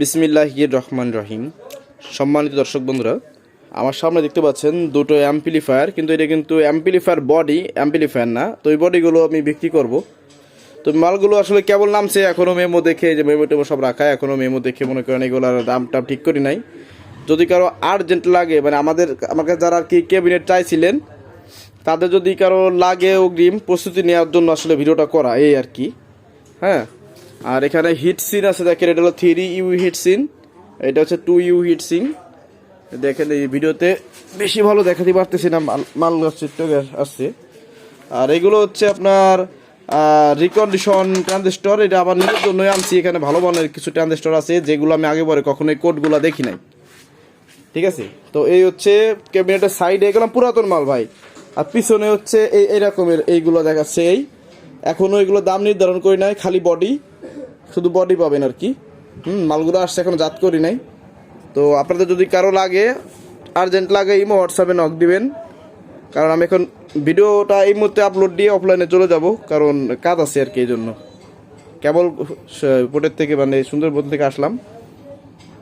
বিসমিল্লাহ রহমান রহিম। সম্মানিত দর্শক বন্ধুরা, আমার সামনে দেখতে পাচ্ছেন দুটো অ্যাম্পিলিফায়ার কিন্তু এটা কিন্তু অ্যাম্পিলিফায়ার বডি অ্যাম্পিলিফায়ার না। তো এই বডিগুলো আমি বিক্রি করব। তো মালগুলো আসলে কেবল নামছে এখনও মেমো দেখে যে মেমো টেমো সব রাখা এখনও মেমো দেখে মনে করেন এগুলোর দাম টাম ঠিক করি নাই। যদি কারও আর্জেন্ট লাগে মানে আমাদের, আমার কাছে যারা আর কি ক্যাবিনেট চাইছিলেন, তাদের যদি কারও লাগে অগ্রিম প্রস্তুতি নেওয়ার জন্য আসলে ভিডিওটা করা, এই আর কি। হ্যাঁ? আর এখানে হিট সিন আছে, দেখেন, এটা হলো থ্রি ইউ হিট সিন এটা হচ্ছে টু ইউ হিট সিন দেখেন এই ভিডিওতে বেশি ভালো দেখাতে পারতেছি না, মাল আসছে আর এগুলো হচ্ছে আপনার রিকন্ডিশন ট্রানজিস্টর এটা আমার নিজের জন্যই আনছি, এখানে ভালো মানের কিছু ট্রানজিস্টর আছে, যেগুলো আমি আগে পরে কখনো এই কোডগুলো দেখি নাই। ঠিক আছে? তো এই হচ্ছে ক্যাবিনেটের সাইডে এগুলো পুরাতন মাল ভাই। আর পিছনে হচ্ছে এই এরকমের এইগুলো দেখাচ্ছে এই। এখনও এগুলো দাম নির্ধারণ করি নাই, খালি বডি শুধু বডি পাবেন আর কি। হুম, মালগুলো আসছে, এখন জাত করি নাই। তো আপনাদের যদি কারও লাগে আর্জেন্ট লাগে, ইমো, হোয়াটসঅ্যাপে নক দিবেন। কারণ আমি এখন ভিডিওটা এই মুহূর্তে আপলোড দিয়ে অফলাইনে চলে যাব, কারণ কাজ আছে আর কি এই জন্য। কেবল পোটের থেকে মানে সুন্দরবন থেকে আসলাম।